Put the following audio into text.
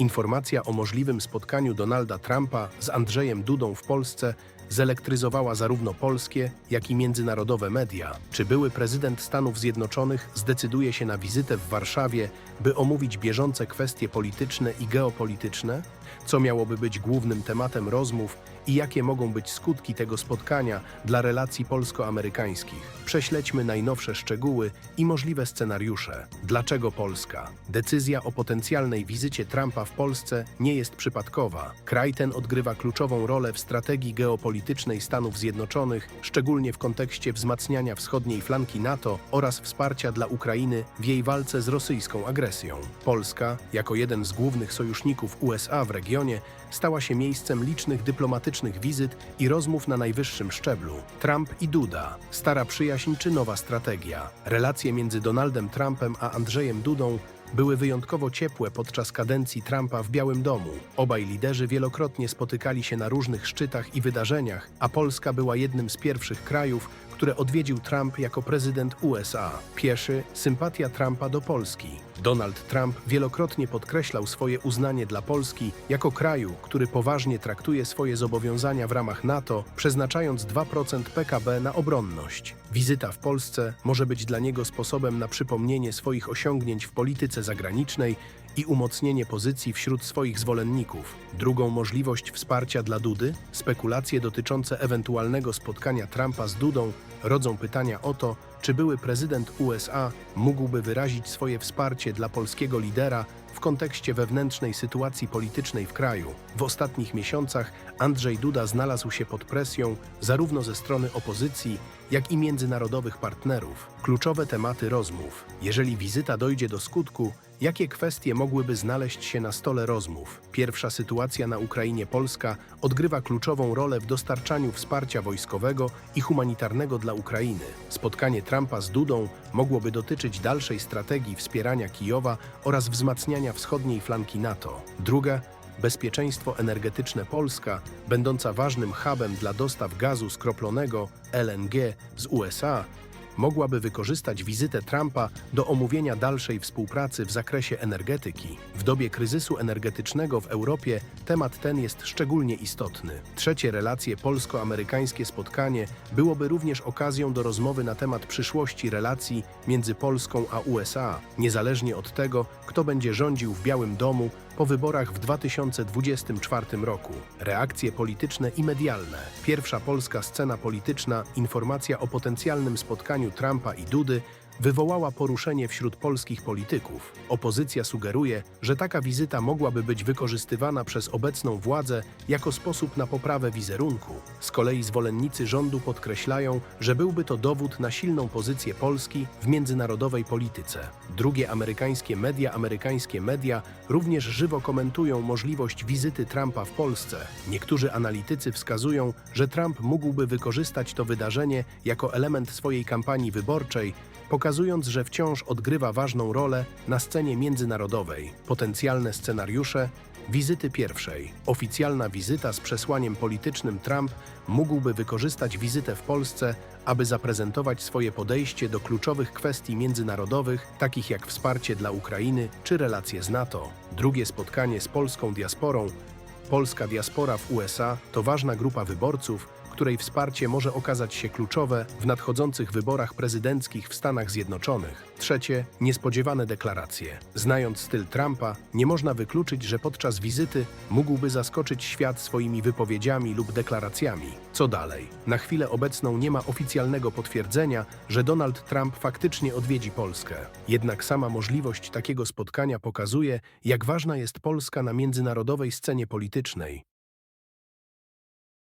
Informacja o możliwym spotkaniu Donalda Trumpa z Andrzejem Dudą w Polsce zelektryzowała zarówno polskie, jak i międzynarodowe media. Czy były prezydent Stanów Zjednoczonych zdecyduje się na wizytę w Warszawie, by omówić bieżące kwestie polityczne i geopolityczne? Co miałoby być głównym tematem rozmów i jakie mogą być skutki tego spotkania dla relacji polsko-amerykańskich? Prześledźmy najnowsze szczegóły i możliwe scenariusze. Dlaczego Polska? Decyzja o potencjalnej wizycie Trumpa w Polsce nie jest przypadkowa. Kraj ten odgrywa kluczową rolę w strategii geopolitycznej Stanów Zjednoczonych, szczególnie w kontekście wzmacniania wschodniej flanki NATO oraz wsparcia dla Ukrainy w jej walce z rosyjską agresją. Polska, jako jeden z głównych sojuszników USA w regionie, stała się miejscem licznych dyplomatycznych wizyt i rozmów na najwyższym szczeblu. Trump i Duda, stara przyjaźń czy nowa strategia. Relacje między Donaldem Trumpem a Andrzejem Dudą były wyjątkowo ciepłe podczas kadencji Trumpa w Białym Domu. Obaj liderzy wielokrotnie spotykali się na różnych szczytach i wydarzeniach, a Polska była jednym z pierwszych krajów, które odwiedził Trump jako prezydent USA. Pieszy sympatia Trumpa do Polski. Donald Trump wielokrotnie podkreślał swoje uznanie dla Polski jako kraju, który poważnie traktuje swoje zobowiązania w ramach NATO, przeznaczając 2% PKB na obronność. Wizyta w Polsce może być dla niego sposobem na przypomnienie swoich osiągnięć w polityce zagranicznej i umocnienie pozycji wśród swoich zwolenników. Drugą możliwość wsparcia dla Dudy, spekulacje dotyczące ewentualnego spotkania Trumpa z Dudą, rodzą pytania o to, czy były prezydent USA mógłby wyrazić swoje wsparcie dla polskiego lidera w kontekście wewnętrznej sytuacji politycznej w kraju. W ostatnich miesiącach Andrzej Duda znalazł się pod presją zarówno ze strony opozycji, jak i międzynarodowych partnerów. Kluczowe tematy rozmów. Jeżeli wizyta dojdzie do skutku, jakie kwestie mogłyby znaleźć się na stole rozmów? Pierwsza sytuacja na Ukrainie Polska odgrywa kluczową rolę w dostarczaniu wsparcia wojskowego i humanitarnego dla Ukrainy. Spotkanie Trumpa z Dudą mogłoby dotyczyć dalszej strategii wspierania Kijowa oraz wzmacniania wschodniej flanki NATO. Druga bezpieczeństwo energetyczne Polska, będąca ważnym hubem dla dostaw gazu skroplonego LNG z USA, mogłaby wykorzystać wizytę Trumpa do omówienia dalszej współpracy w zakresie energetyki. W dobie kryzysu energetycznego w Europie temat ten jest szczególnie istotny. Trzecie relacje polsko-amerykańskie spotkanie byłoby również okazją do rozmowy na temat przyszłości relacji między Polską a USA, niezależnie od tego, kto będzie rządził w Białym Domu po wyborach w 2024 roku. Reakcje polityczne i medialne. Pierwsza polska scena polityczna, informacja o potencjalnym spotkaniu Trumpa i Dudy wywołała poruszenie wśród polskich polityków. Opozycja sugeruje, że taka wizyta mogłaby być wykorzystywana przez obecną władzę jako sposób na poprawę wizerunku. Z kolei zwolennicy rządu podkreślają, że byłby to dowód na silną pozycję Polski w międzynarodowej polityce. Drugie amerykańskie media, amerykańskie media również żywo komentują możliwość wizyty Trumpa w Polsce. Niektórzy analitycy wskazują, że Trump mógłby wykorzystać to wydarzenie jako element swojej kampanii wyborczej, pokazując, że wciąż odgrywa ważną rolę na scenie międzynarodowej. Potencjalne scenariusze Wizyty pierwszej. Oficjalna wizyta z przesłaniem politycznym Trump mógłby wykorzystać wizytę w Polsce, aby zaprezentować swoje podejście do kluczowych kwestii międzynarodowych, takich jak wsparcie dla Ukrainy czy relacje z NATO. Drugie spotkanie z polską diasporą. Polska diaspora w USA to ważna grupa wyborców, której wsparcie może okazać się kluczowe w nadchodzących wyborach prezydenckich w Stanach Zjednoczonych. Trzecie, niespodziewane deklaracje. Znając styl Trumpa, nie można wykluczyć, że podczas wizyty mógłby zaskoczyć świat swoimi wypowiedziami lub deklaracjami. Co dalej? Na chwilę obecną nie ma oficjalnego potwierdzenia, że Donald Trump faktycznie odwiedzi Polskę. Jednak sama możliwość takiego spotkania pokazuje, jak ważna jest Polska na międzynarodowej scenie politycznej.